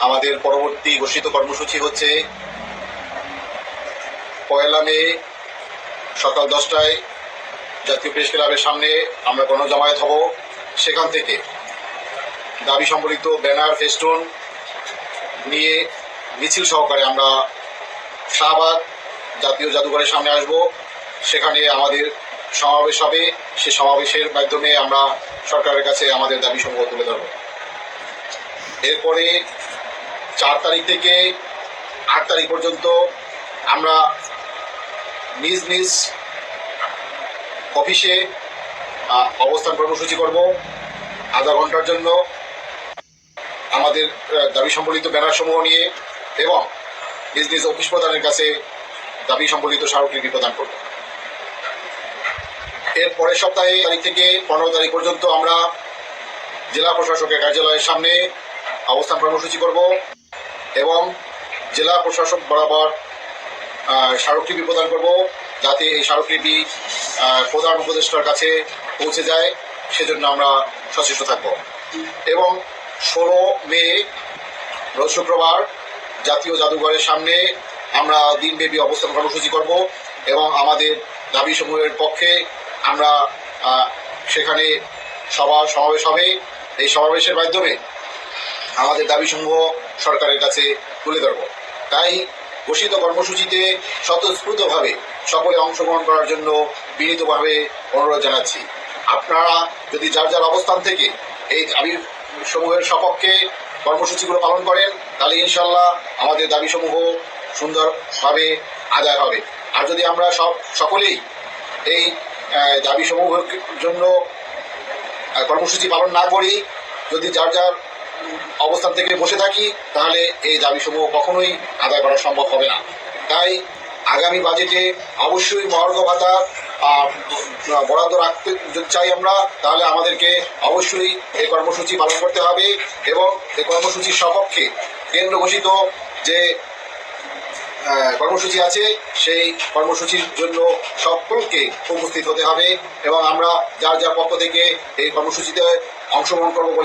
আমাদের পরবর্তী ঘোষিত কর্মসূচি হচ্ছে পয়লা মে সকাল দশটায় জাতীয় প্রেস ক্লাবের সামনে আমরা গণজামায়াত হব। সেখান থেকে দাবি সম্বলিত ব্যানার, ফেস্টুন নিয়ে মিছিল সহকারে আমরা শাহবাগ জাতীয় জাদুঘরের সামনে আসব। সেখানে আমাদের সমাবেশ হবে। সে সমাবেশের মাধ্যমে আমরা সরকারের কাছে আমাদের দাবি সমূহ তুলে ধরব। এরপরে চার তারিখ থেকে আট তারিখ পর্যন্ত আমরা নিজ নিজ অফিসে অবস্থান কর্মসূচি করব। আধা ঘণ্টার জন্য আমাদের দাবি সম্বলিত ব্যানার সমূহ নিয়ে এবং নিজ নিজ অফিস প্রধানের কাছে দাবি সম্বলিত স্মারকলিপি প্রদান করব। এর পরের সপ্তাহে তারিখ থেকে পনেরো তারিখ পর্যন্ত আমরা জেলা প্রশাসকের কার্যালয়ের সামনে অবস্থান কর্মসূচি করব। এবং জেলা প্রশাসক বরাবর স্মারকলিপি প্রদান করব যাতে এই স্মারকলিপি প্রধান উপদেষ্টার কাছে পৌঁছে যায়। সেজন্য আমরা সচেষ্ট থাকব। এবং ষোলো মে শুক্রবার, জাতীয় জাদুঘরের সামনে আমরা দিনব্যাপী অবস্থান কর্মসূচি করব এবং আমাদের দাবি সমূহের পক্ষে আমরা সেখানে সভা, সমাবেশ হবে। এই সমাবেশের মাধ্যমে আমাদের দাবি দাবিসমূহ সরকারের কাছে তুলে ধরব। তাই ঘোষিত কর্মসূচিতে স্বতঃস্ফূর্তভাবে সকলে অংশগ্রহণ করার জন্য বিনীতভাবে অনুরোধ জানাচ্ছি। আপনারা যদি যার যার অবস্থান থেকে এই দাবি সমূহের সপক্ষে কর্মসূচিগুলো পালন করেন তাহলে ইনশাল্লাহ আমাদের দাবি দাবিসমূহ সুন্দরভাবে আদায় হবে। আর যদি আমরা সব সকলেই এই আহ, দাবিসমূহের জন্য কর্মসূচি পালন না করি যদি যার যার অবস্থান থেকে বসে থাকি, তাহলে এই দাবিসমূহ কখনোই আদায় করা সম্ভব হবে না। তাই আগামী বাজেটে অবশ্যই মহার্ঘ ভাতা বরাদ্দ রাখতে যদি চাই আমরা, তাহলে আমাদেরকে অবশ্যই এই কর্মসূচি পালন করতে হবে এবং এই কর্মসূচির সপক্ষে কেন্দ্র ঘোষিত যে কর্মসূচি আছে, সেই কর্মসূচির জন্য সকলকে উপস্থিত হতে হবে এবং আমরা যার যার পক্ষ থেকে এই কর্মসূচিতে অংশগ্রহণ করব বলে